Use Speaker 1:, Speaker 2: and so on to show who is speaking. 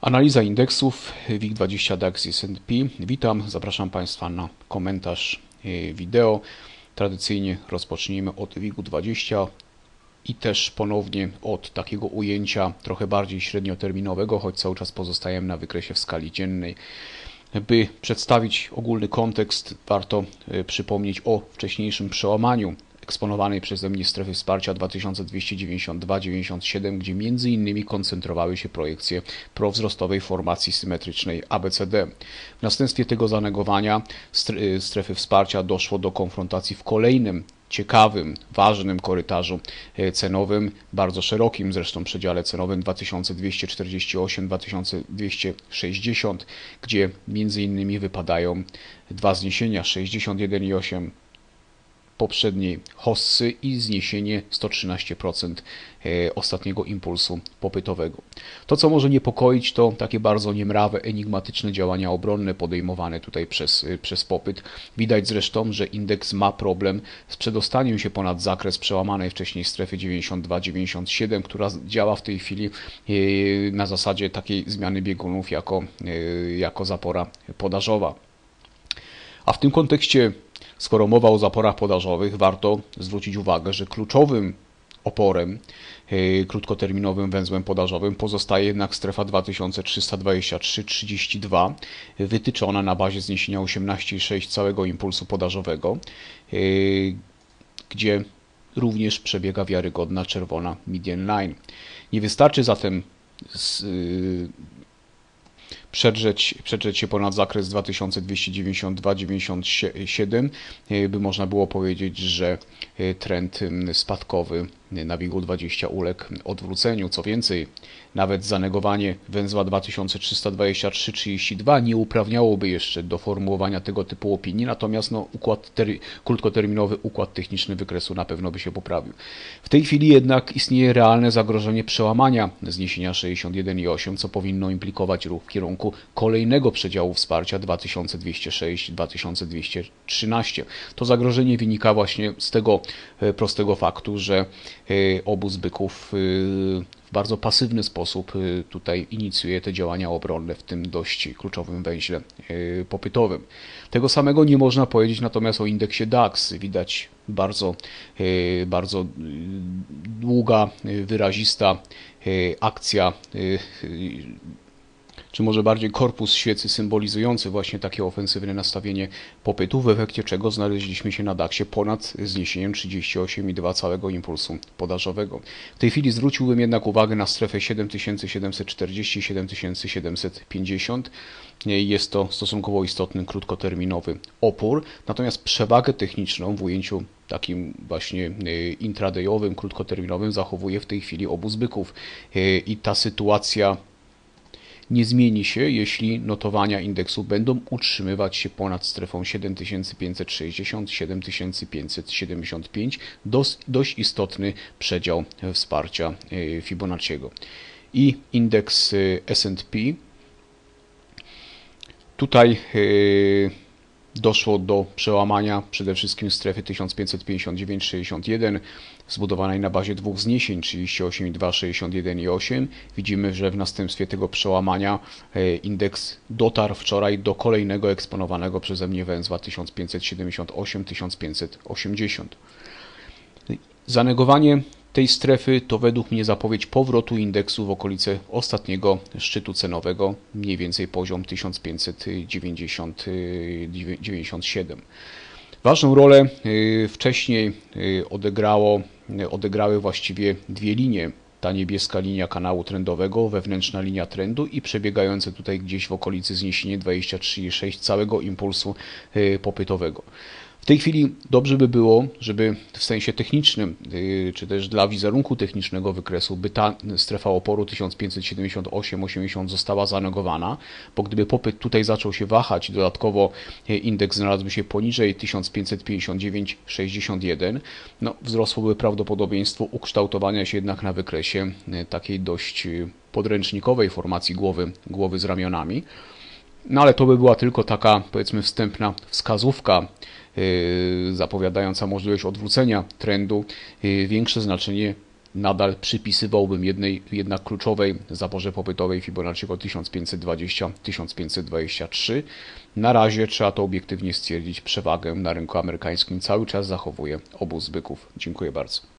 Speaker 1: Analiza indeksów WIG20 DAX i S&P. Witam, zapraszam Państwa na komentarz e, wideo. Tradycyjnie rozpocznijmy od WIG20 i też ponownie od takiego ujęcia trochę bardziej średnioterminowego, choć cały czas pozostajemy na wykresie w skali dziennej. By przedstawić ogólny kontekst, warto e, przypomnieć o wcześniejszym przełamaniu eksponowanej przeze mnie strefy wsparcia 2292-97, gdzie innymi koncentrowały się projekcje prowzrostowej formacji symetrycznej ABCD. W następstwie tego zanegowania y, strefy wsparcia doszło do konfrontacji w kolejnym ciekawym, ważnym korytarzu y, cenowym, bardzo szerokim zresztą przedziale cenowym 2248-2260, gdzie między innymi wypadają dwa zniesienia 61,8 poprzedniej hossy i zniesienie 113% e, ostatniego impulsu popytowego. To, co może niepokoić, to takie bardzo niemrawe, enigmatyczne działania obronne podejmowane tutaj przez, e, przez popyt. Widać zresztą, że indeks ma problem z przedostaniem się ponad zakres przełamanej wcześniej strefy 92-97, która działa w tej chwili e, na zasadzie takiej zmiany biegunów jako, jako zapora podażowa. A w tym kontekście Skoro mowa o zaporach podażowych, warto zwrócić uwagę, że kluczowym oporem e, krótkoterminowym węzłem podażowym pozostaje jednak strefa 2323-32 wytyczona na bazie zniesienia 18,6 całego impulsu podażowego, e, gdzie również przebiega wiarygodna czerwona median line. Nie wystarczy zatem przedrzeć, przedrzeć się ponad zakres 2292-97, e, by można było powiedzieć, że e, trend spadkowy na WIG-20 uległ odwróceniu. Co więcej, nawet zanegowanie węzła 2323-32 nie uprawniałoby jeszcze do formułowania tego typu opinii, natomiast no, układ krótkoterminowy układ techniczny wykresu na pewno by się poprawił. W tej chwili jednak istnieje realne zagrożenie przełamania zniesienia 61,8, co powinno implikować ruch w kierunku kolejnego przedziału wsparcia 2206-2213. To zagrożenie wynika właśnie z tego e, prostego faktu, że obóz byków e, w bardzo pasywny sposób y, tutaj inicjuje te działania obronne w tym dość kluczowym węźle y, popytowym. Tego samego nie można powiedzieć natomiast o indeksie DAX. Widać bardzo, y, bardzo długa, wyrazista akcja czy może bardziej korpus świecy symbolizujący właśnie takie ofensywne nastawienie popytu, w efekcie czego znaleźliśmy się na DAXie ponad zniesieniem 38,2 całego impulsu podażowego. W tej chwili zwróciłbym jednak uwagę na strefę 7740-7750. Jest to stosunkowo istotny krótkoterminowy opór, natomiast przewagę techniczną w ujęciu takim właśnie e, intradayowym, krótkoterminowym zachowuje w tej chwili obóz byków e, i ta sytuacja nie zmieni się, jeśli notowania indeksu będą utrzymywać się ponad strefą 7560-7575, dość, istotny przedział wsparcia e, Fibonacciego. I indeks e, S&P tutaj e, doszło do przełamania przede wszystkim strefy 1559-61 zbudowanej na bazie dwóch zniesień 38,2, 61,8. Widzimy, że w następstwie tego przełamania e, indeks dotarł wczoraj do kolejnego eksponowanego przeze mnie węzła 1578-1580. Zanegowanie tej strefy to według mnie zapowiedź powrotu indeksu w okolice ostatniego szczytu cenowego, mniej więcej poziom 1597. Ważną rolę y, wcześniej y, odegrało, y, odegrały właściwie dwie linie. Ta niebieska linia kanału trendowego, wewnętrzna linia trendu i przebiegające tutaj gdzieś w okolicy zniesienie 23,6 całego impulsu popytowego. W tej chwili dobrze by było, żeby w sensie technicznym, y, czy też dla wizerunku technicznego wykresu, by ta strefa oporu 1578-80 została zanegowana, bo gdyby popyt tutaj zaczął się wahać, dodatkowo y, indeks znalazłby się poniżej 1559-61, no, wzrosłoby prawdopodobieństwo ukształtowania się jednak na wykresie y, takiej dość podręcznikowej formacji głowy, głowy z ramionami. No ale to by była tylko taka, powiedzmy, wstępna wskazówka zapowiadająca możliwość odwrócenia trendu, y, większe znaczenie nadal przypisywałbym jednej jednak kluczowej zaporze popytowej Fibonacciego 1520-1523. Na razie trzeba to obiektywnie stwierdzić, przewagę na rynku amerykańskim cały czas zachowuje obóz byków. Dziękuję bardzo.